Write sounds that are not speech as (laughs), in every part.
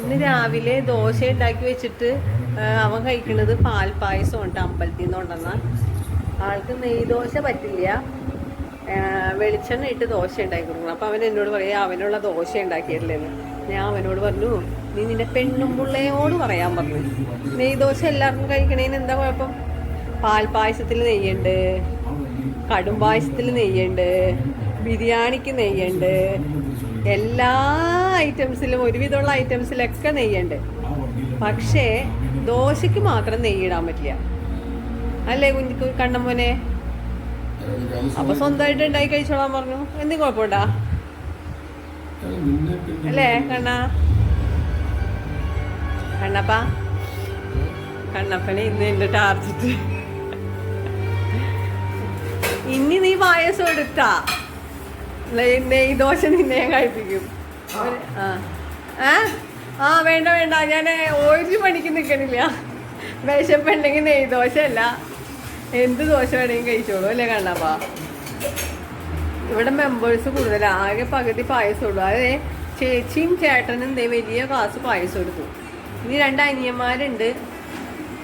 ഇന്ന് രാവിലെ ദോശ ഉണ്ടാക്കി വെച്ചിട്ട് അവൻ കഴിക്കുന്നത് പാൽ പായസം ഉണ്ട് അമ്പലത്തിൽ നിന്ന് ആൾക്ക് നെയ് ദോശ പറ്റില്ല. വെളിച്ചെണ്ണ ഇട്ട് ദോശ ഉണ്ടാക്കി കൊടുക്കണം. അപ്പം അവൻ എന്നോട് പറയാ അവനുള്ള ദോശ ഉണ്ടാക്കിയിട്ടില്ലെന്ന് ഞാൻ അവനോട് പറഞ്ഞു നീ നിന്റെ പെണ്ണും പിള്ളയോട് പറയാൻ പറഞ്ഞു. നെയ് ദോശ എല്ലാവർക്കും കഴിക്കണേന് എന്താ കുഴപ്പം? പാൽ പായസത്തിൽ നെയ്യുണ്ട് കടും പായസത്തിൽ നെയ്യുണ്ട് ബിരിയാണിക്ക് നെയ്യുണ്ട് എല്ലാ ഐറ്റംസിലും ഒരുവിധമുള്ള ഐറ്റംസിലൊക്കെ നെയ്യുണ്ട്. പക്ഷേ ദോശയ്ക്ക് മാത്രം നെയ്യിടാൻ പറ്റില്ല. അല്ലേ കുഞ്ഞു കണ്ണമ്മോനെ? അപ്പൊ സ്വന്തമായിട്ട് ഉണ്ടായി കഴിച്ചോളാൻ പറഞ്ഞു. എന്തും കുഴപ്പമുണ്ടാ? അല്ലേ കണ്ണ? കണ്ണപ്പ? കണ്ണപ്പനെ ഇന്ന് എന്റെ ടാർജറ്റ്. ഇനി നീ പായസം എടുത്താ? നെയ് ദോശ നിന്നെ ഞാൻ കഴിപ്പിക്കും. ആ. ആ. വേണ്ട വേണ്ട. ഞാൻ ഒരു മണിക്ക് നിൽക്കണില്ല വിശപ്പുണ്ടെങ്കിൽ നെയ് ദോശ അല്ല എന്ത് ദോശ വേണമെങ്കിൽ കഴിച്ചോളൂ അല്ലേ കണ്ണപ്പാ? ഇവിടെ മെമ്പേഴ്സ് കൂടുതലാണ് ആകെ പകുതി പായസം ഉള്ളു. അതെ ചേച്ചിയും ചേട്ടനും ദേ വലിയ ക്ലാസ് പായസം എടുത്തു. ഇനി രണ്ട് അനിയന്മാരുണ്ട്.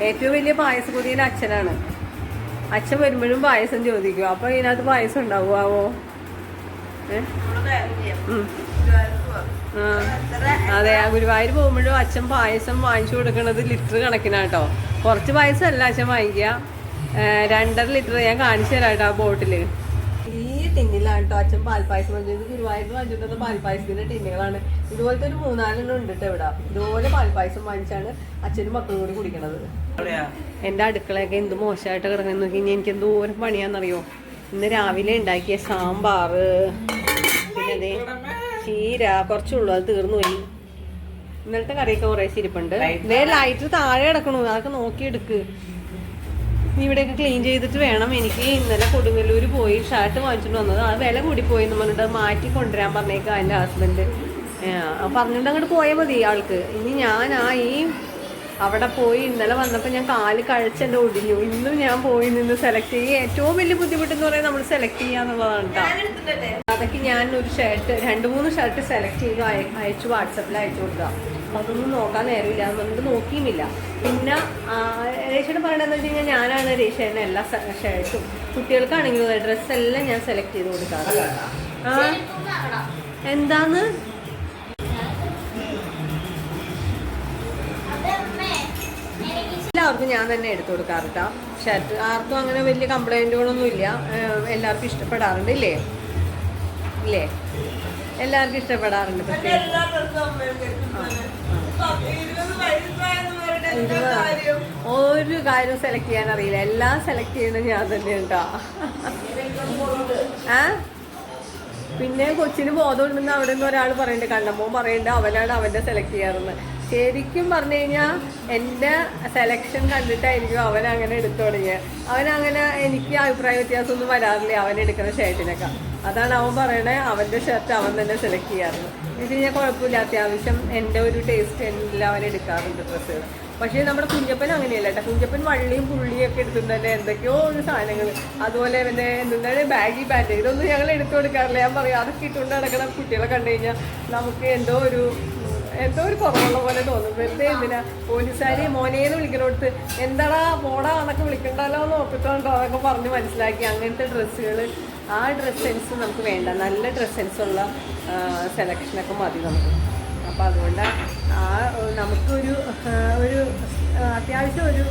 ഏറ്റവും വലിയ പായസ കൂടിയ അച്ഛനാണ്. അച്ഛൻ വരുമ്പോഴും പായസം ചോദിക്കും. അപ്പൊ ഇതിനകത്ത് പായസം ഉണ്ടാവുമോ. അതെ ആ ഗുരുവായൂർ പോകുമ്പോഴും അച്ഛൻ പായസം വാങ്ങിച്ചു കൊടുക്കണത് ലിറ്റർ കണക്കിനാട്ടോ. കുറച്ച് പായസം അല്ല അച്ഛൻ വാങ്ങിക്കുക. രണ്ടര ലിറ്റർ. ഞാൻ കാണിച്ചു തരാം കേട്ടോ ആ ബോട്ടിൽ. ഈ ടിന്നിലാണ് കേട്ടോ അച്ഛൻ പാൽപ്പായസം വാങ്ങിച്ചത്. ഗുരുവായൂർ വാങ്ങിച്ചിട്ടുള്ള പാൽപ്പായസത്തിന്റെ ടിന്നുകളാണ്. ഇതുപോലത്തെ ഒരു മൂന്നാലെണ്ണം ഉണ്ട് കേട്ടോ ഇവിടെ. ഇതുപോലെ പാൽപ്പായസം വാങ്ങിച്ചാണ് അച്ഛനും മക്കളും കൂടി കുടിക്കണത്. എന്റെ അടുക്കളയൊക്കെ എന്ത് മോശമായിട്ട് കിടക്കുന്നു നോക്കി എനിക്ക് എന്തോരം പണിയാന്നറിയോ ഇന്ന് രാവിലെ ഉണ്ടാക്കിയ സാമ്പാർ. പിന്നെ ചീര കുറച്ചുള്ളൂ അത് തീർന്നു പോയി ഇന്നലത്തെ കറിയൊക്കെ കുറേ ഇരിപ്പുണ്ട്. ദേ ലൈറ്റ് താഴെ കിടക്കണു അതൊക്കെ നോക്കിയെടുക്ക്. ഇവിടെയൊക്കെ ക്ലീൻ ചെയ്തിട്ട് വേണം. എനിക്ക് ഇന്നലെ കൊടുങ്ങല്ലൂർ പോയി ഷർട്ട് വാങ്ങിച്ചിട്ട് വന്നത്. ആ വില കൂടിപ്പോയി എന്ന് പറഞ്ഞിട്ട് മാറ്റി കൊണ്ടുവരാൻ പറഞ്ഞേക്കാം എന്റെ ഹസ്ബൻഡ് പറഞ്ഞിട്ട് അങ്ങോട്ട് പോയാൽ മതി ആൾക്ക്. ഇനി ഞാൻ ആ ഈ അവിടെ പോയി ഇന്നലെ വന്നപ്പോൾ ഞാൻ കാൽ കഴിച്ചെന്റെ ഒടിഞ്ഞു. ഇന്നും ഞാൻ പോയി നിന്ന് സെലക്ട് ചെയ്യുക ഏറ്റവും വലിയ ബുദ്ധിമുട്ടെന്ന് പറയുന്നത് നമ്മൾ സെലക്ട് ചെയ്യുക എന്നുള്ളതാണ് കേട്ടോ അതൊക്കെ ഞാൻ ഒരു ഷർട്ട് രണ്ട് മൂന്ന് ഷർട്ട് സെലക്ട് ചെയ്ത് അയ- അയച്ചു വാട്സപ്പിൽ അയച്ചു കൊടുക്കുക അതൊന്നും നോക്കാൻ നേരമില്ല. നമുക്ക് നോക്കിയുമില്ല. പിന്നെ രേഷയുടെ പറയണതെന്ന് വെച്ച് കഴിഞ്ഞാൽ ഞാനാണ് രേഷയുടെ എല്ലാ ഷർട്ടും കുട്ടികൾക്കാണെങ്കിലും ഡ്രസ്സെല്ലാം ഞാൻ സെലക്ട് ചെയ്ത് കൊടുക്കാറ്. ആ എന്താന്ന്? എല്ലാവർക്കും ഞാൻ തന്നെ എടുത്തു കൊടുക്കാറുണ്ട് ഷർട്ട് ആർക്കും അങ്ങനെ വലിയ കംപ്ലൈന്റുകളൊന്നും ഇല്ല. എല്ലാവർക്കും ഇഷ്ടപ്പെടാറുണ്ട് ഇല്ലേ? ഇല്ലേ? എല്ലാവർക്കും ഇഷ്ടപ്പെടാറുണ്ട് ഒരു കാര്യം സെലക്ട് ചെയ്യാൻ അറിയില്ല എല്ലാം സെലക്ട് ചെയ്യുന്നത് ഞാൻ തന്നെ ഉണ്ടാ ആ? പിന്നെ കൊച്ചിന് ബോധമുണ്ടെന്ന് അവിടെ നിന്ന് ഒരാൾ പറയുന്നുണ്ട് കണ്ടമ്മോ പറയണ്ട അവനാണ് അവന്റെ സെലക്ട് ചെയ്യാറെന്ന് ശരിക്കും പറഞ്ഞു കഴിഞ്ഞാൽ എന്റെ സെലക്ഷൻ കണ്ടിട്ടായിരിക്കും അവൻ അങ്ങനെ എടുത്തു തുടങ്ങിയത് അവനങ്ങനെ എനിക്ക് അഭിപ്രായ വ്യത്യാസമൊന്നും വരാറില്ല അവൻ എടുക്കുന്ന ഷർട്ടിനൊക്കെ അതാണ് അവൻ പറയണേ അവന്റെ ഷർട്ട് അവൻ തന്നെ സെലക്ട് ചെയ്യാറുണ്ട് ഇത് ഞാൻ കുഴപ്പമില്ല അത്യാവശ്യം എന്റെ ഒരു ടേസ്റ്റ് എല്ലാം അവൻ എടുക്കാറുണ്ട് ഡ്രസ്സുകൾ പക്ഷേ നമ്മുടെ കുഞ്ഞപ്പൻ അങ്ങനെയല്ല കേട്ടോ. കുഞ്ഞപ്പൻ വള്ളിയും പുള്ളിയും ഒക്കെ എടുത്തിട്ടുണ്ട് എന്തൊക്കെയോ ഒരു സാധനങ്ങൾ അതുപോലെ പിന്നെ എന്താണ് ബാഗി പാന്റ് ഇതൊന്നും ഞങ്ങൾ എടുത്തു കൊടുക്കാറില്ല. ഞാൻ പറയാം അതൊക്കെ ഇട്ടുകൊണ്ട് നടക്കുന്ന കുട്ടികളെ കണ്ടു കഴിഞ്ഞാൽ നമുക്ക് എന്തോ ഒരു എന്തോ ഒരു കുറവുള്ള പോലെ തോന്നും. വെറുതെ എന്തിനാ? പോലീസുകാരി മോനേന്ന് വിളിക്കണോടത്ത് എന്താടാ പോടാ എന്നൊക്കെ വിളിക്കണ്ടല്ലോ എന്ന് നോക്കിട്ടുണ്ടോ അതൊക്കെ പറഞ്ഞ് മനസ്സിലാക്കി അങ്ങനത്തെ ഡ്രസ്സുകൾ ആ ഡ്രസ് സെൻസ് നമുക്ക് വേണ്ട. നല്ല ഡ്രസ് സെൻസുള്ള സെലക്ഷനൊക്കെ മതി നമുക്ക്. അപ്പോൾ അതുകൊണ്ട് ആ നമുക്കൊരു ഒരു അത്യാവശ്യം ഒരു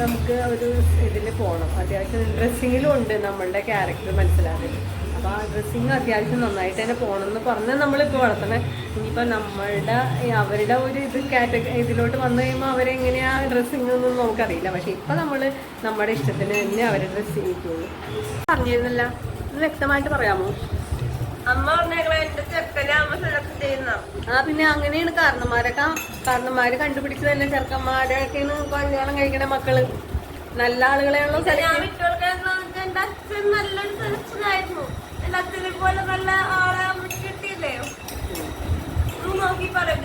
നമുക്ക് ഒരു ഇതിൽ പോകണം അത്യാവശ്യം ഡ്രസ്സിങ്ങിലും ഉണ്ട് നമ്മളുടെ ക്യാരക്ടർ മനസ്സിലാക്കി അപ്പോൾ ആ ഡ്രസ്സിങ് അത്യാവശ്യം നന്നായിട്ട് തന്നെ പോകണം എന്ന് പറഞ്ഞ് നമ്മളിപ്പോൾ വളർത്തണേ ഇനിയിപ്പോൾ നമ്മളുടെ അവരുടെ ഒരു ഇത് കാറ്റഗറി ഇതിലോട്ട് വന്നു കഴിയുമ്പോൾ അവരെങ്ങനെയാണ് ഡ്രസ്സിങ് എന്നൊന്നും നമുക്കറിയില്ല. പക്ഷേ ഇപ്പം നമ്മൾ നമ്മുടെ ഇഷ്ടത്തിന് തന്നെ അവരെ ഡ്രസ്സ് ചെയ്യിക്കുള്ളൂ. പറഞ്ഞിരുന്നില്ല. ഇത് വ്യക്തമായിട്ട് പറയാമോ? അമ്മ പറഞ്ഞേക്കളെ എന്റെ ചെക്കനെ അമ്മ സെലക്ട് ചെയ്യുന്ന. ആ പിന്നെ അങ്ങനെയാണ് കാരണന്മാരൊക്കെ. കാരണന്മാര് കണ്ടുപിടിച്ചതല്ലേ ചെറുക്കന്മാരൊക്കെയാണ് കല്യാണം കഴിക്കണ മക്കൾ. നല്ല ആളുകളെയാണല്ലോ ഞാൻ സെലക്ട് വിട്ടുകൊടുക്കാൻ എന്റെ അച്ഛൻ നല്ലൊരു സെലക്ഷൻ ആയിരുന്നു. എന്റെ അച്ഛനെ പോലെ നല്ല ആളെ അമ്മയ്ക്ക് കിട്ടിയില്ലേ? ഒന്ന് നോക്കി പറയാം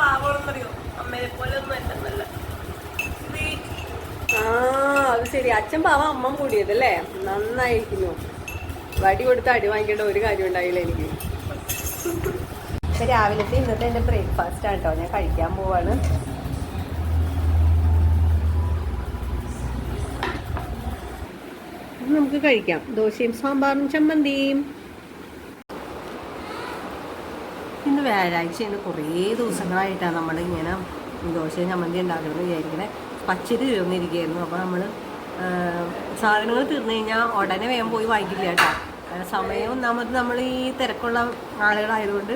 പാവണെന്നറിയോ അമ്മയെ പോലെ ഒന്നും അല്ല നല്ല ആ അത് ശരി. അച്ഛൻ പാവം അമ്മ കൂടിയതല്ലേ? നന്നായിരിക്കുന്നു. വടി കൊടുത്ത് അടി വാങ്ങിക്കേണ്ട ഒരു കാര്യം ഉണ്ടായില്ല എനിക്ക്. ഇപ്പം രാവിലത്തെ ഇന്നത്തെ എന്റെ ബ്രേക്ക്ഫാസ്റ്റ് ആണ് കേട്ടോ ഞാൻ കഴിക്കാൻ പോവാണ്. നമുക്ക് കഴിക്കാം. ദോശയും സാമ്പാറും ചമ്മന്തിയും. ഇന്ന് വ്യാഴാഴ്ചയാണ് കുറേ ദിവസങ്ങളായിട്ടാണ് നമ്മൾ ഇങ്ങനെ ദോശയും ചമ്മന്തി ഉണ്ടാക്കണമെന്ന് വിചാരിക്കണേ. പച്ചരി തീർന്നിരിക്കുകയായിരുന്നു അപ്പോൾ നമ്മൾ സാധനങ്ങൾ തീർന്നു കഴിഞ്ഞാൽ ഉടനെ വേഗം പോയി വാങ്ങിക്കില്ല കേട്ടോ. സമയം ഒന്നാമത് നമ്മൾ ഈ തിരക്കുള്ള ആളുകളായതുകൊണ്ട്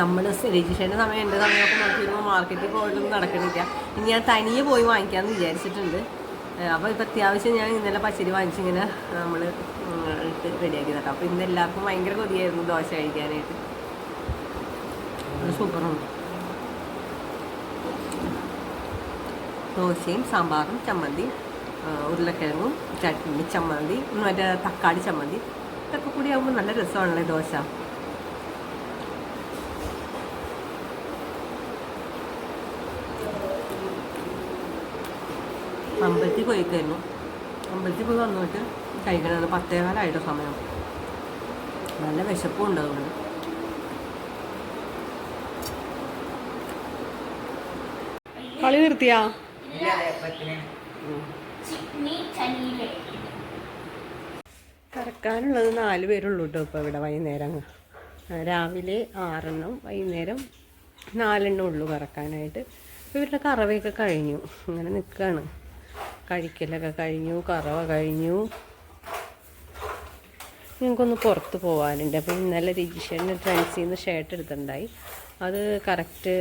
നമ്മൾ രജിസ്ട്രേഷന്റെ സമയം എന്റെ സമയമൊക്കെ നോക്കി മാർക്കറ്റിൽ പോയിട്ടൊന്നും നടക്കണില്ല. ഇനി ഞാൻ തനിയെ പോയി വാങ്ങിക്കാമെന്ന് വിചാരിച്ചിട്ടുണ്ട്. അപ്പോൾ ഇപ്പം അത്യാവശ്യം ഞാൻ ഇന്നലെ പച്ചരി വാങ്ങിച്ചിങ്ങനെ നമ്മൾ ഇട്ട് റെഡിയാക്കി തരാം അപ്പോൾ ഇന്ന് എല്ലാവർക്കും ഭയങ്കര കൊതിയായിരുന്നു ദോശ കഴിക്കാനായിട്ട്. സൂപ്പറാണ്. ദോശയും സാമ്പാറും ചമ്മന്തി ആ, ഉരുളക്കിഴങ്ങും ചട്നി ചമ്മന്തി മറ്റേ തക്കാളി ചമ്മന്തി. ഇതൊക്കെ കൂടി ആകുമ്പോൾ നല്ല രസമാണല്ലേ ദോശ? അമ്പലത്തിൽ പോയിക്കായിരുന്നു. അമ്പലത്തിൽ പോയി വന്നിട്ട് കഴിക്കണമെന്ന് പത്തേകാലായിട്ട് സമയം. നല്ല വിശപ്പും ഉണ്ടാവുന്നുണ്ട് കളി നിർത്തിയാ? കറക്കാനുള്ളത് നാല് പേരുള്ളൂ കേട്ടോ ഇപ്പോൾ ഇവിടെ വൈകുന്നേരം. രാവിലെ ആറെണ്ണം വൈകുന്നേരം നാലെണ്ണം ഉള്ളൂ കറക്കാനായിട്ട്. ഇവരുടെ കറവയൊക്കെ കഴിഞ്ഞു. അങ്ങനെ നിൽക്കുകയാണ് കഴിക്കലൊക്കെ കഴിഞ്ഞു കറവ കഴിഞ്ഞു. ഞങ്ങൾക്കൊന്ന് പുറത്ത് പോകാനുണ്ട് അപ്പോൾ ഇന്നലെ രജിഷന് ട്രെൻസിൽ നിന്ന് ഷർട്ട് എടുത്തിട്ടുണ്ടായി. അത് കറക്റ്റ്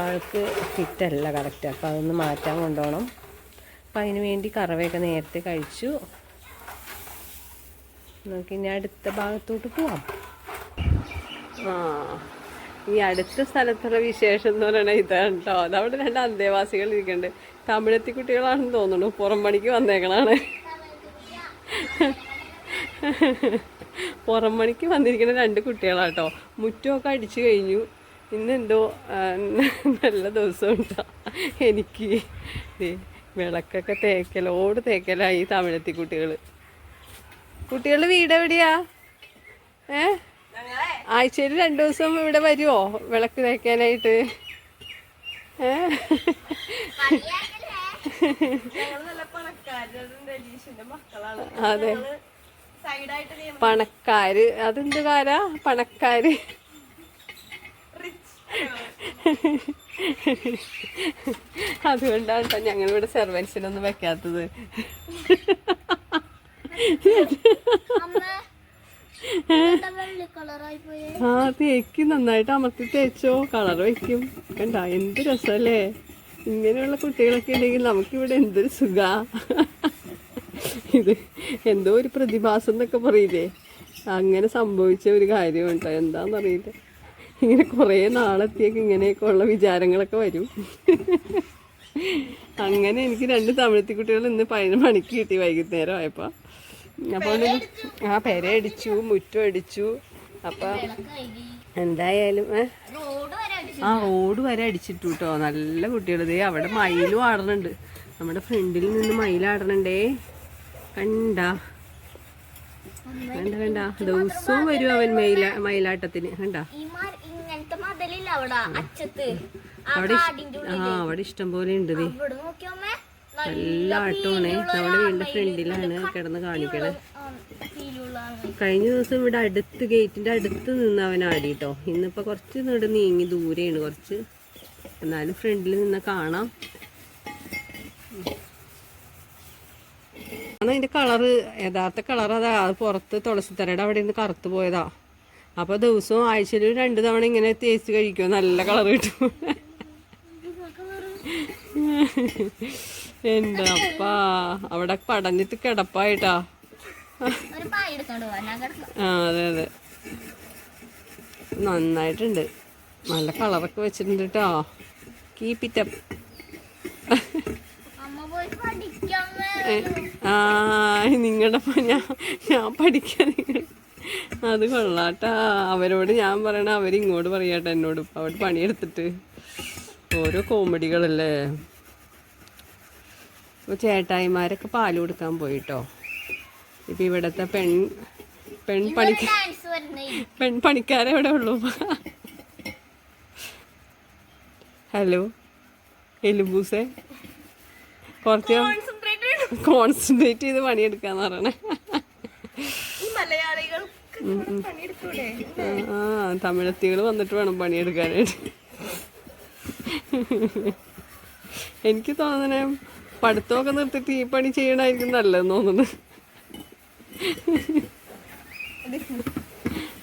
ആൾക്ക് ഫിറ്റല്ല കറക്റ്റ് അപ്പോൾ അതൊന്ന് മാറ്റാൻ കൊണ്ടുപോകണം. അപ്പം അതിന് വേണ്ടി കറവയൊക്കെ നേരത്തെ കഴിച്ചു. നമുക്ക് ഇനി അടുത്ത ഭാഗത്തോട്ട് പോവാം. ആ ഈ അടുത്ത സ്ഥലത്തുള്ള വിശേഷം എന്ന് പറയുന്നത് ഇതാണ് കേട്ടോ അതവിടെ രണ്ട് അന്തേവാസികൾ ഇരിക്കുന്നുണ്ട് തമിഴത്തി കുട്ടികളാണെന്ന് തോന്നുന്നു. പുറം പണിക്ക് വന്നേക്കണാണ് പുറം പണിക്ക് വന്നിരിക്കുന്ന രണ്ട് കുട്ടികളാണ് കുട്ടികളാട്ടോ മുറ്റമൊക്കെ അടിച്ചു കഴിഞ്ഞു. ഇന്നെന്തോ നല്ല ദിവസം ഉണ്ടോ എനിക്ക് വിളക്കൊക്കെ തേക്കലോട് തേക്കലായി തമിഴത്തി കുട്ടികൾ കുട്ടികളുടെ വീട് എവിടെയാ? ഏ? ആഴ്ചയിൽ രണ്ടു ദിവസം ഇവിടെ വരുമോ വിളക്ക് തേക്കാനായിട്ട്? ഏ? അതെ. പണക്കാര് അതെന്ത് കാരാ? പണക്കാര്. അതുകൊണ്ടാണ് കേട്ടോ ഞങ്ങളിവിടെ സെർവൻസിനൊന്നും വെക്കാത്തത്. ആ തേക്ക് നന്നായിട്ട് അമർത്തി തേച്ചോ. കളർ വയ്ക്കും കണ്ട എന്ത് രസമല്ലേ ഇങ്ങനെയുള്ള കുട്ടികളൊക്കെ ഉണ്ടെങ്കിൽ നമുക്കിവിടെ എന്തൊരു സുഖ. ഇത് എന്തോ ഒരു പ്രതിഭാസം എന്നൊക്കെ പറയില്ലേ? അങ്ങനെ സംഭവിച്ച ഒരു കാര്യമുണ്ടോ എന്താണെന്നറിയില്ല ഇങ്ങനെ കുറേ നാളെത്തിയൊക്കെ ഇങ്ങനെയൊക്കെ ഉള്ള വിചാരങ്ങളൊക്കെ വരും. അങ്ങനെ എനിക്ക് രണ്ട് തമിഴത്തി കുട്ടികൾ ഇന്ന് പതിനൊന്ന് മണിക്ക് കിട്ടി വൈകുന്നേരം ആയപ്പോൾ അപ്പോൾ ആ പെര അടിച്ചു മുറ്റം അടിച്ചു അപ്പം എന്തായാലും ആ റോഡ് വരെ അടിച്ചിട്ടു കേട്ടോ നല്ല കുട്ടികൾ. ദേ അവിടെ മയിലും ആടുന്നുണ്ട് നമ്മുടെ ഫ്രണ്ടിൽ നിന്ന് മയിലാടണുണ്ടേ കണ്ട? കണ്ട കണ്ട ദിവസവും വരും അവൻ മയില മയിലാട്ടത്തിന്. കണ്ട? അവിടെ അച്ചത്ത്. ആ അവിടെ ഇഷ്- ആ അവിടെ ഇഷ്ടം പോലെ ഉണ്ട് നല്ല ആട്ടമാണ് നമ്മുടെ വീടിന്റെ ഫ്രണ്ടിലാണ് കിടന്ന് കാണിക്കണേ. കഴിഞ്ഞ ദിവസം ഇവിടെ അടുത്ത് ഗേറ്റിന്റെ അടുത്ത് നിന്ന് അവൻ ആടി ഇന്നിപ്പൊ കുറച്ച് നീണ്ട് നീങ്ങി ദൂരെയാണ് കുറച്ച്. എന്നാലും ഫ്രണ്ടിൽ നിന്ന് കാണാം. അതിന്റെ കളറ് യഥാർത്ഥ കളർ അതാ. അത് പുറത്ത് തുളസിത്തറയുടെ അവിടെ നിന്ന് കറുത്ത് പോയതാ. അപ്പൊ ദിവസവും ആഴ്ചയിൽ രണ്ട് തവണ ഇങ്ങനെ തേച്ച് കഴിക്കും. നല്ല കളർ കിട്ടും. എന്താപ്പാ അവിടെ പടഞ്ഞിട്ട് കിടപ്പായിട്ടാ. ആ അതെ അതെ. നന്നായിട്ടുണ്ട്. നല്ല കളറൊക്കെ വെച്ചിട്ടുണ്ട് കേട്ടോ കീപ്പ് ഇറ്റ് അപ്പ് ആ നിങ്ങളുടെ ഞാൻ ഞാൻ പഠിക്കാൻ നിങ്ങൾ- അത് കൊള്ളാട്ടാ. അവരോട് ഞാൻ പറയണ അവരിങ്ങോട്ട് പറയാട്ടെ എന്നോട്. ഇപ്പം അവിടെ പണിയെടുത്തിട്ട്. ഓരോ കോമഡികളല്ലേ. ഇപ്പോൾ ചേട്ടായിമാരൊക്കെ പാൽ കൊടുക്കാൻ പോയിട്ടോ. ഇപ്പം ഇവിടുത്തെ പെൺ പെൺ പണിക്ക പെൺ പണിക്കാരെവിടെ ഉള്ളൂ. ഹലോ. എലുബൂസേ. കുറച്ച് കോൺസെൻട്രേറ്റ് ചെയ്ത് പണിയെടുക്കാന്ന് പറയണേ. മലയാളികൾ ആ തമിഴത്തികൾ വന്നിട്ട് വേണം പണിയെടുക്കാനായിട്ട്. എനിക്ക് തോന്നണേ പഠിത്തമൊക്കെ നിർത്തിയിട്ട് ഈ പണി ചെയ്യണമായിരിക്കും നല്ലതെന്ന് തോന്നുന്നു.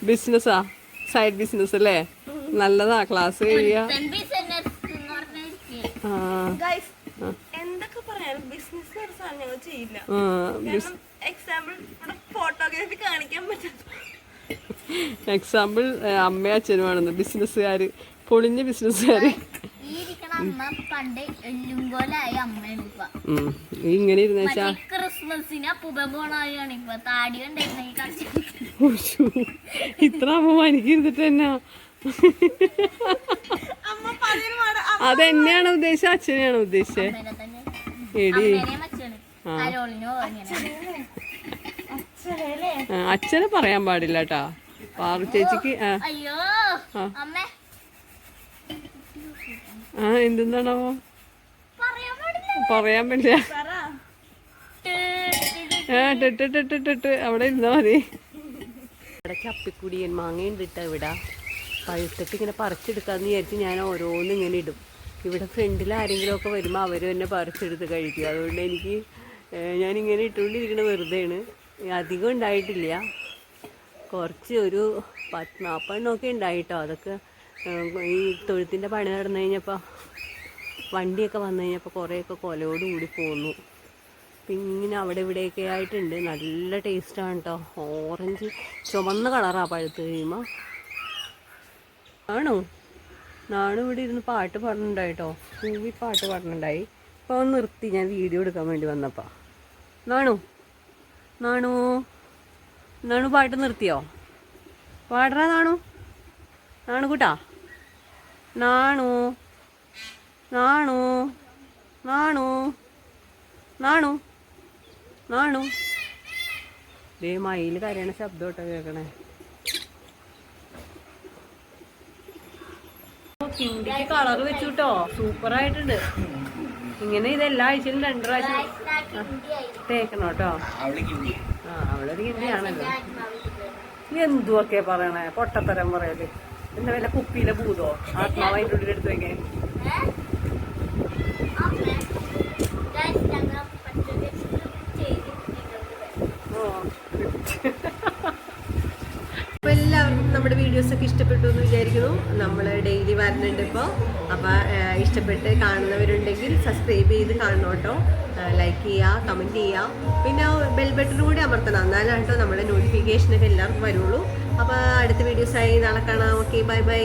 ബിസിനസ്സാ? സൈഡ് ബിസിനസ് അല്ലേ? നല്ലതാ ക്ലാസ് ഗൈസ് എന്തൊക്കെ പറയാനും? ബിസിനസ് ഒരു സാധനം ഞങ്ങൾ ചെയ്യില്ല കാരണം എക്സാമ്പിൾ ഇവിടെ ഫോട്ടോഗ്രാഫി കാണിക്കാൻ പറ്റാത്ത (laughs) എക്സാമ്പിൾ അമ്മയും അച്ഛനുമാണെന്ന് ബിസിനസ്സുകാർ പൊളിഞ്ഞ ബിസിനസ്സുകാർ അമ്മ ഇങ്ങനെ ഇരുന്ന വെച്ചാ ഇത്ര അമ്മ ഇരുന്നിട്ട് തന്നെ അമ്മ അതെന്നെയാണ് ഉദ്ദേശിച്ചത് അച്ഛനെയാണ് ഉദ്ദേശിച്ചത് എടി. അച്ഛനെ. പറയാൻ പാടില്ല കേട്ടാ പാറു ചേച്ചിക്ക് ആ. അയ്യോ ആ. അമ്മേ. ആ എന്തെന്നാണോ പറയാൻ പറ്റില്ല പറ. ട്, ട്, ട്. ആ ടെട്ടിട്ടിട്ടിട്ട് അവിടെ ഇരുന്നാ മതി. ഇടയ്ക്ക് അപ്പിക്കുടിയൻ മാങ്ങയുണ്ട് ഇട്ട ഇവിടെ. പഴുത്തിട്ട് ഇങ്ങനെ പറിച്ചെടുക്കാന്ന് വിചാരിച്ച് ഞാൻ ഓരോന്നും ഇങ്ങനെ ഇടും. ഇവിടെ ഫ്രണ്ടിൽ ആരെങ്കിലും ഒക്കെ വരുമ്പോൾ അവർ എന്നെ പറിച്ചെടുത്ത് കഴിക്കും. അതുകൊണ്ട് എനിക്ക് ഞാനിങ്ങനെ ഇട്ടുകൊണ്ടിരിക്കണ വെറുതെയാണ്. അധികം ഉണ്ടായിട്ടില്ല. കുറച്ച് ഒരു പത്ത് നാൽപ്പതെണ്ണമൊക്കെ ഉണ്ടായിട്ടോ. അതൊക്കെ ഈ തൊഴുത്തിന്റെ പണി നടന്നു കഴിഞ്ഞപ്പോൾ വണ്ടിയൊക്കെ വന്നു കഴിഞ്ഞപ്പോൾ കുറേയൊക്കെ കൊലയോട് കൂടി പോന്നു. പിന്നെ അവിടെ ഇവിടെയൊക്കെ ആയിട്ടുണ്ട്. നല്ല ടേസ്റ്റാണ് കേട്ടോ ഓറഞ്ച് ചുമന്ന കളറാണ് പഴുത്ത് കഴിയുമ്പോൾ ആണോ? നാണു ഇവിടെ ഇരുന്ന് പാട്ട് പാടുന്നുണ്ടായിട്ടോ മൂവി പാട്ട് പാടുന്നുണ്ടായി. അപ്പോൾ നിർത്തി. ഞാൻ വീഡിയോ എടുക്കാൻ വേണ്ടി വന്നപ്പോൾ നാണു? നാണു? നാണു പാട്ട് നിർത്തിയോ? പാടറ നാണു. നാണു കൂട്ടാ. നാണു. നാണു. നാണു. നാണു. നാണു. ദേ മയിൽ കരയണ ശബ്ദം കേട്ടോ കേൾക്കണേ. കിണ്ടിക്ക് കളർ വെച്ചു കേട്ടോ സൂപ്പർ ആയിട്ടുണ്ട് ഇങ്ങനെ ഇത് എല്ലാ ആഴ്ചയിലും രണ്ടു പ്രാവശ്യം തേക്കണം കേട്ടോ. എന്തുവൊക്കെ പറയണേ? പൊട്ടത്തരം പറയൽ. എന്താ വല്ല കുപ്പിയിലെ ഭൂതോ? ആത്മാവ് അതിന്റെ ഉള്ളിൽ എടുത്ത് വെക്കേ. അപ്പോൾ എല്ലാവർക്കും നമ്മുടെ വീഡിയോസ് ഒക്കെ ഇഷ്ടപ്പെട്ടു എന്ന് വിചാരിക്കുന്നു. നമ്മൾ ഡെയിലി വരുന്നുണ്ട് ഇപ്പോൾ അപ്പോൾ ഇഷ്ടപ്പെട്ട് കാണുന്നവരുണ്ടെങ്കിൽ സബ്സ്ക്രൈബ് ചെയ്ത് കാണണം കേട്ടോ. ലൈക്ക് ചെയ്യുക കമന്റ് ചെയ്യുക പിന്നെ ബെൽ ബട്ടൺ കൂടി അമർത്തണം. എന്നാലാണ് കേട്ടോ നമ്മുടെ നോട്ടിഫിക്കേഷനൊക്കെ എല്ലാവർക്കും വരുള്ളൂ. അപ്പോൾ അടുത്ത വീഡിയോസായി നാളെ കാണാം. Okay bye bye